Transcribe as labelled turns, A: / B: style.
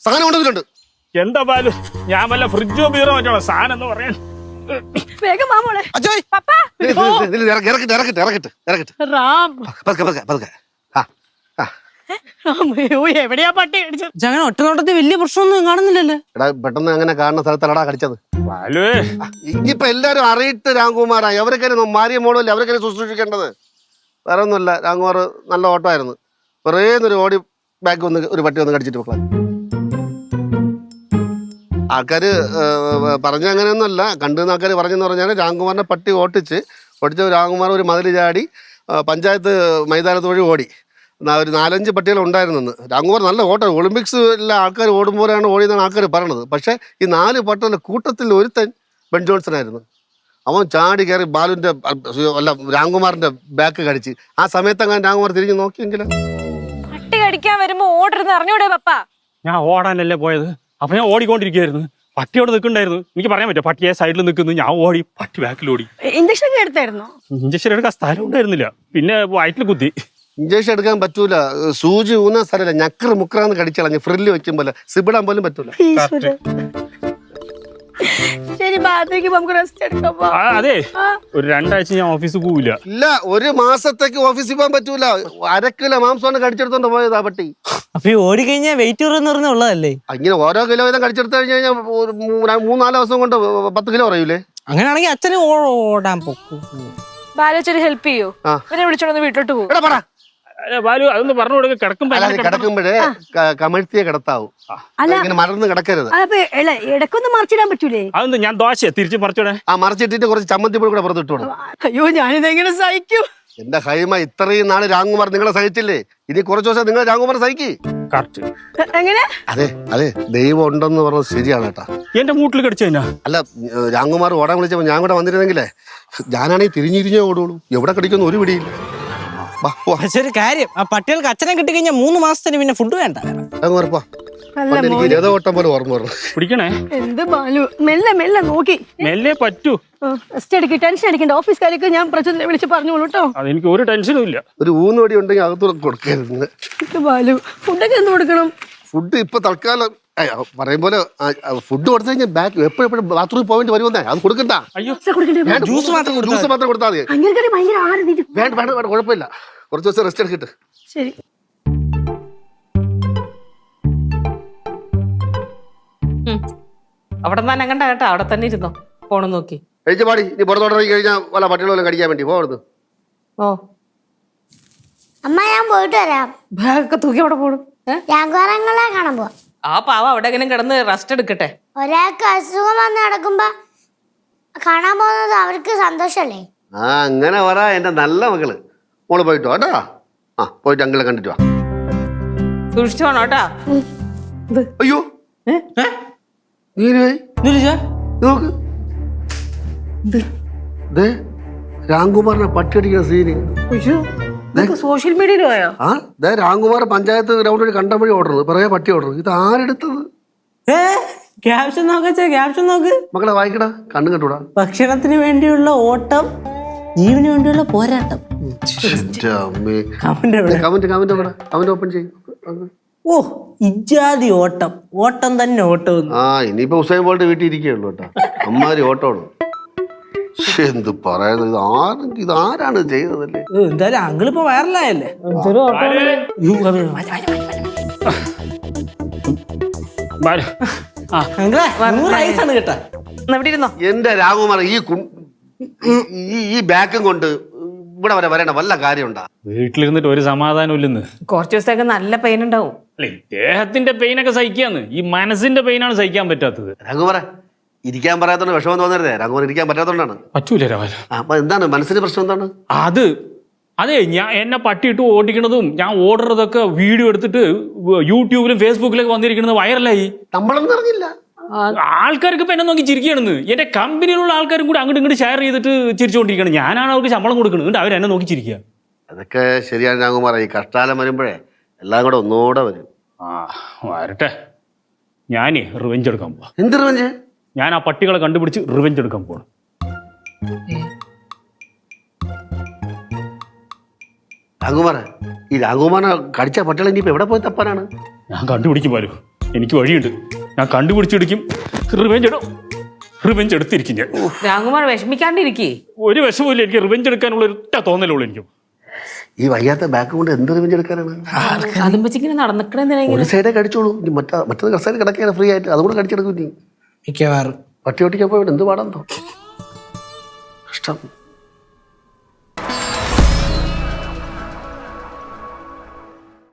A: സാധനം കൊണ്ടുവന്നിട്ടുണ്ട്.
B: എന്താ ബാലു? ഞാൻ വല്ല ഫ്രിഡ്ജോ ബീറോ മറ്റോ സാധനം എന്ന് പറയാൻ.
C: വേഗം വാ മോളെ.
A: അജയ്!
C: പപ്പ.
A: നില്ല്, നില്ല്, നില്ല്, ഇറക്ക്, ഇറക്കിട്ട് ഇറക്കിട്ട് ഇറക്കിട്ട് ഇറക്കിട്ട്.
C: റാം.
A: പതുക്കെ പതുക്കെ പതുക്കെ. ആ ആ.
C: അമ്മയോ എവിടെയാ പട്ടി കടിച്ചത്?
D: വലിയ പ്രശ്നമൊന്നും കാണുന്നില്ലല്ലോ.
A: എടാ പെട്ടെന്ന് അങ്ങനെ കാണുന്ന സ്ഥലത്തല്ലടാ കടിച്ചത്. ഇനിയിപ്പോ എല്ലാരും അറിയിട്ട് രാംകുമാറായി അവരൊക്കെ മാറിയ മോളല്ലേ അവരൊക്കെ ശുശ്രൂഷിക്കേണ്ടത്. വേറെ ഒന്നുമില്ല രാംകുമാർ നല്ല ഓട്ടമായിരുന്നു. വെറേ ഒരു ഓടി ബാക്ക് വന്ന് ഒരു പട്ടി വന്ന് കടിച്ചിട്ട് മക്കളെ. ആൾക്കാർ പറഞ്ഞ അങ്ങനെയൊന്നുമല്ല. കണ്ടുന്ന ആൾക്കാർ പറഞ്ഞെന്ന് പറഞ്ഞാൽ രാംകുമാറിനെ പട്ടി ഓട്ടിച്ച് ഓടിച്ച രാംകുമാർ ഒരു മതിൽ ചാടി പഞ്ചായത്ത് മൈതാനത്ത് വഴി ഓടി. ഒരു നാലഞ്ച് പട്ടികൾ ഉണ്ടായിരുന്നെന്ന്. രാംകുമാർ നല്ല ഓട്ടം. ഒളിമ്പിക്സിലെ ആൾക്കാർ ഓടുമ്പോഴാണ് ഓടിയെന്നാണ് ആൾക്കാർ പറയണത്. പക്ഷേ ഈ നാല് പട്ടികളുടെ കൂട്ടത്തിൽ ഒരുത്തൻ ബെൻ ജോൺസൺ ആയിരുന്നു. അവൻ ചാടി കയറി ബാലുവിന്റെ അല്ല രാംകുമാറിന്റെ ബാക്ക് കടിച്ച്. ആ സമയത്ത് അങ്ങനെ രാംകുമാർ തിരിഞ്ഞു നോക്കിയെങ്കിലും.
E: പട്ടി കടിക്കാൻ വരുമ്പോ ഓടരുന്ന് അറിഞ്ഞൂടെ പപ്പ?
B: ഞാൻ ഓടാനല്ലേ പോയത്? അപ്പൊ ഞാൻ ഓടിക്കൊണ്ടിരിക്കുകയായിരുന്നു പട്ടിയോട് അവിടെ നിൽക്കണ്ടായിരുന്നു എനിക്ക് പറയാൻ പറ്റും പട്ടിയെ സൈഡിൽ നിൽക്കുന്നു. ഞാൻ ഓടി പട്ടി ബാക്കിൽ ഓടി.
C: ഇഞ്ചക്ഷൻ എടുത്തായിരുന്നു?
B: ഇഞ്ചക്ഷൻ എടുക്കാൻ സ്ഥലം ഉണ്ടായിരുന്നില്ല. പിന്നെ വയറ്റിൽ കുത്തി.
A: ഇഞ്ചക്ഷൻ എടുക്കാൻ പറ്റൂല. സൂചി ഊന്ന സ്ഥലമില്ല. ഞക്കറ് മുക്കറാന്ന് കടിച്ചളഞ്ഞ് ഫ്രില്ല് വെക്കുമ്പോൾ സിബിടാൻ പോലും പറ്റൂല.
C: ശരി ബാത്തേക്ക് നമുക്ക് റെസ്റ്റ് എടുക്കാം പോ.
B: ആ, അതെ. ഒരു രണ്ടാഴ്ച ഞാൻ ഓഫീസിൽ പോവില്ല.
A: ഇല്ല ഒരു മാസത്തേക്ക് ഓഫീസിൽ പോകാൻ പറ്റൂല. അരക്കിലോ മാംസമാണ് കടിച്ചെടുത്തോണ്ട് പോയതാ പട്ടി.
D: അപ്പൊ ഈ ഓടിക്കഴിഞ്ഞാൽ വെയിറ്റ് കുറയുന്ന പറഞ്ഞുള്ളതല്ലേ
A: അങ്ങനെ ഓരോ കിലോ വീതം കടിച്ചെടുത്ത് കഴിഞ്ഞ് കഴിഞ്ഞാൽ ഒരു മൂന്ന് മൂന്നാൽ ദിവസം കൊണ്ട് പത്ത് കിലോ പറയൂലേ
D: അങ്ങനെയാണെങ്കിൽ അച്ഛന് ഓ- ഓടാൻ പൊക്കു.
E: ബാലച്ചൊരു ഹെൽപ്പ് ചെയ്യോ?
A: ആ.
E: ഇവനെ വിളിച്ചോണ്ട് വീട്ടിലോട്ട് പോകും
A: എടാ പറ.
B: അല്ല, ബാലു അതൊന്ന് പറഞ്ഞു കൊടുക്ക. കിടക്കുമ്പോ?
A: കിടക്കുമ്പോഴേ കമഴ്ത്തിയേ ഇങ്ങനെ മറന്ന് കിടക്കരുത്.
C: ഇടക്കൊന്ന് മറിച്ചിടാൻ പറ്റൂലേ?
B: അതെന്ത് ഞാൻ ദോശ തിരിച്ചു പറിച്ചോടെ
A: ആ മറിച്ചിട്ടിട്ട് കുറച്ച് കൂടെ
C: അയ്യോ സഹിക്കും?
A: എന്റെ ഹൈമ ഇത്രയും നാൾ രാംകുമാർ നിങ്ങളെ സഹിച്ചില്ലേ? ഇനി കുറച്ചു ദിവസം നിങ്ങൾ രാംകുമാർ സഹിക്ക്. അതെ അതെ ദൈവം ഉണ്ടെന്ന് പറഞ്ഞത് ശരിയാണ് കേട്ടാ.
B: എന്റെ മൂട്ടിൽ കടിച്ചു
A: അല്ല രാംകുമാർ ഓടാൻ വിളിച്ചപ്പോ ഞാൻ കൂടെ വന്നിരുന്നെങ്കിലേ ഞാനാണെങ്കിൽ തിരിഞ്ഞിരിഞ്ഞേ ഓടുള്ളൂ. എവിടെ കടിക്കുന്നു? ഒരു പിടിയില്ല.
D: പക്ഷെ ഒരു കാര്യം ആ പട്ടികൾക്ക് അച്ഛനെ കിട്ടിക്കഴിഞ്ഞാൽ മൂന്ന് മാസത്തിന് പിന്നെ ഫുഡ് വേണ്ട.
A: രാംകുമാർ പോ
C: നല്ല
A: പണ്ട് എനിക്ക് രഥോട്ടം പോലെ ഓർമ്മ വരണം
B: പിടിക്കണേ?
C: എന്ത് ബാലു? മെല്ലെ മെല്ലെ നോക്കി.
B: മെല്ലെ പറ്റൂ.
C: റെസ്റ്റ് എടുക്കി ടെൻഷൻ അടിക്കണ്ട. ഓഫീസുകാർക്ക് ഞാൻ പ്രചോദനം വിളിച്ച് പറഞ്ഞോളൂ കേട്ടോ
B: അതെനിക്ക് ഒരു ടെൻഷനും ഇല്ല.
A: ഒരു ഊന്നുവടി ഉണ്ടെങ്കിൽ അകത്തൂടെ കൊടുക്കരുത്.
C: ഇത് ബാലു ഫുഡൊക്കെ എന്ത് കൊടുക്കണം.
A: ഫുഡ് ഇപ്പൊ തൽക്കാലം പറയും പോലെ ഫുഡ് കൊടുത്തു കഴിഞ്ഞാൽ ബാക്ക് എപ്പോഴും ബാത്റൂമിൽ പോകേണ്ടി വരുമെന്നേ അത് കൊടുക്കണ്ട.
D: ജ്യൂസ് മാത്രം
A: ജ്യൂസ് മാത്രം കൊടുത്താൽ മതി. വേണ്ട വേണ്ട വേണ്ട കുഴപ്പമില്ല. കുറച്ച് ദിവസം റെസ്റ്റ് എടുക്കട്ടെ
C: ശരി.
F: അവിടെ തന്നെ അങ്ങണ്ട കേട്ടോ. അവിടെ തന്നെ ഇരുന്നോ. ഫോണ് നോക്കി.
A: കഴിച്ച പാടി. ഇനി പുറത്തോട്ടിറങ്ങി കഴിഞ്ഞാൽ വല്ല പട്ടികളെല്ലാം കടിക്കാൻ വേണ്ടി പോകരുത്
F: ഓ.
G: അമ്മ ഞാൻ പോയിട്ട് വരാം.
F: ബാഗൊക്കെ തൂക്കി അവിടെ പോടും
G: ഞാൻ കാണാൻ പോവാം.
F: ആ പാവ അവിടെ എങ്ങനെ കിടന്ന് റെസ്റ്റ് എടുക്കട്ടെ?
G: ഒരാൾക്ക് അസുഖം വന്ന് നടക്കുമ്പോ കാണാൻ പോകുന്നത് അവർക്ക് സന്തോഷല്ലേ?
A: ആ അങ്ങനെ പറ എന്റെ നല്ല മകൾ. മോൾ പോയിട്ട് വാ കേട്ടോ. ആ പോയിട്ട് അങ്കിളെ കണ്ടിട്ട് വാ.
F: സൂക്ഷിച്ചു വേണം കേട്ടാ.
A: അയ്യോ? ഇത് നോക്ക്. ദേ രാംകുമാറിനെ പട്ടിയടിക്കുന്ന സീന്
F: സോഷ്യൽ മീഡിയയിൽ പോയോ?
A: ആ ദേ രാംകുമാർ പഞ്ചായത്ത് ഗ്രൗണ്ട് വഴി കണ്ട വഴി ഓടുന്നത് പറയാ പട്ടി ഓടുന്നത് ഇത് ആരെടുത്തത്
D: ക്യാപ്ഷൻ നോക്കച്ചാ ക്യാപ്ഷൻ നോക്ക്
A: മക്കളെ വായിക്കടാ കണ്ണു കണ്ടൂടാ
D: ഭക്ഷണത്തിന് വേണ്ടിയുള്ള ഓട്ടം ജീവന് വേണ്ടിയുള്ള പോരാട്ടം. കമന്റ്
A: കമന്റ് കമന്റ് ഇവിടെ കമന്റ് ഓപ്പൺ ചെയ്യും.
D: ഓ ഇജാതി ഓട്ടം. ഓട്ടം തന്നെ ഓട്ടം.
A: ആ ഇനിയിപ്പോ ഹുസൈൻ ബോൾട്ട് വീട്ടിൽ ഇരിക്കുകയുള്ളൂ കേട്ടോ. അമ്മാതിരി ഓട്ടമാണ്. എന്ത് പറയുന്നത് ഇത് ആരും ഇത് ആരാണ് ചെയ്തതല്ലേ?
D: എന്തായാലും അങ്കിളിപ്പോ വൈറലായല്ലേ?
A: എന്റെ രാഘുമാർ ഈ കു- ഈ- ബാക്കും കൊണ്ട് ഇവിടെ വരെ വരേണ്ട വല്ല കാര്യമുണ്ടാ?
B: വീട്ടിലിരുന്നിട്ട് ഒരു സമാധാനം ഇല്ലെന്ന്.
F: കുറച്ച് ദിവസത്തേക്ക് നല്ല പെയിൻ ഉണ്ടാവും.
B: അല്ലേ ദേഹത്തിന്റെ പെയിനൊക്കെ സഹിക്കാന്ന്. ഈ മനസ്സിന്റെ പെയിനാണ് സഹിക്കാൻ പറ്റാത്തത്.
A: രഘുമാറെ ഇരിക്കാൻ പറയാത്തോണ്ട് വിഷമം തോന്നരുതേ. രാഘവൻ ഇരിക്കാൻ പറ്റാത്തോണ്ടാണ്.
B: പറ്റൂല രാവല
A: അപ്പൊ എന്താണ്? മനസ്സിന് പ്രശ്നം എന്താണ്?
B: അത് അതെ ഞാൻ എന്നെ പട്ടിയിട്ട് ഓടിക്കണതും ഞാൻ ഓടുന്നതൊക്കെ വീഡിയോ എടുത്തിട്ട് യൂട്യൂബിലും ഫേസ്ബുക്കിലൊക്കെ വന്നിരിക്കുന്നത് വൈറലായി.
A: നമ്മളൊന്നും അറിഞ്ഞില്ല.
B: ആൾക്കാർക്ക് ഇപ്പൊ എന്നെ നോക്കി ചിരിക്കുകയാണെന്ന്. എന്റെ കമ്പനിയിലുള്ള ആൾക്കാരും കൂടി അങ്ങോട്ട് ഇങ്ങോട്ട് ഷെയർ ചെയ്തിട്ട് ചിരിച്ചുകൊണ്ടിരിക്കണം ഞാനാണ് അവർക്ക് ശമ്പളം കൊടുക്കുന്നത് എന്നിട്ട് അവരെന്നെ എന്നെ നോക്കി ചിരിക്കുക.
A: അതൊക്കെ ശരിയാണ് രാഘുമാർ ഈ കഷ്ടാലം വരുമ്പോഴേ എല്ലാം കൂടെ ഒന്നുകൂടെ വരും.
B: ആ വരട്ടെ. ഞാനേ റിവെഞ്ച് എടുക്കാൻ പോവാ.
A: എന്ത് റിവഞ്ച്
B: ഞാൻ ആ പട്ടികളെ കണ്ടുപിടിച്ച് റിവെഞ്ച് എടുക്കാൻ പോകണം
A: രാഘുമാന ഈ രാഘുമാനെ കടിച്ച പട്ടികൾ ഇനിയിപ്പോ എവിടെ പോയി തപ്പാനാണ്?
B: ഞാൻ കണ്ടുപിടിക്കും പോലും. എനിക്ക് വഴിയുണ്ട്. ഞാൻ കണ്ടുപിടിച്ചെടുക്കും റിവെഞ്ച് എടുക്കും റിവെഞ്ച് എടുത്തിരിക്കും ഞാൻ.
F: രാഘുമാർ വിഷമിക്കാണ്ടിരിക്കേ.
B: ഒരു വിഷമില്ല എനിക്ക് റിവെഞ്ച് എടുക്കാനുള്ള ഒരു ഒറ്റ തോന്നലുള്ളൂ എനിക്ക്.
A: ഈ വയ്യാത്ത ബാക്ക് കൊണ്ട് എന്ത് റിവെഞ്ച് എടുക്കാനാണ്?
F: അതും വെച്ചിങ്ങനെ നടന്നിക്കണെന്തിനാ
A: ഒരു സൈഡേ കടിച്ചോളൂ. ഇനി മറ്റേ മറ്റേത് സൈഡ് കിടക്കുകയാണ് ഫ്രീ ആയിട്ട്. അതുകൂടെ കടിച്ചെടുക്കും നീ
D: മിക്കവാറും.
A: പട്ടി ഓട്ടിക്കാൻ പോയി ഇവിടെ എന്ത് തോന്നും ഇഷ്ടം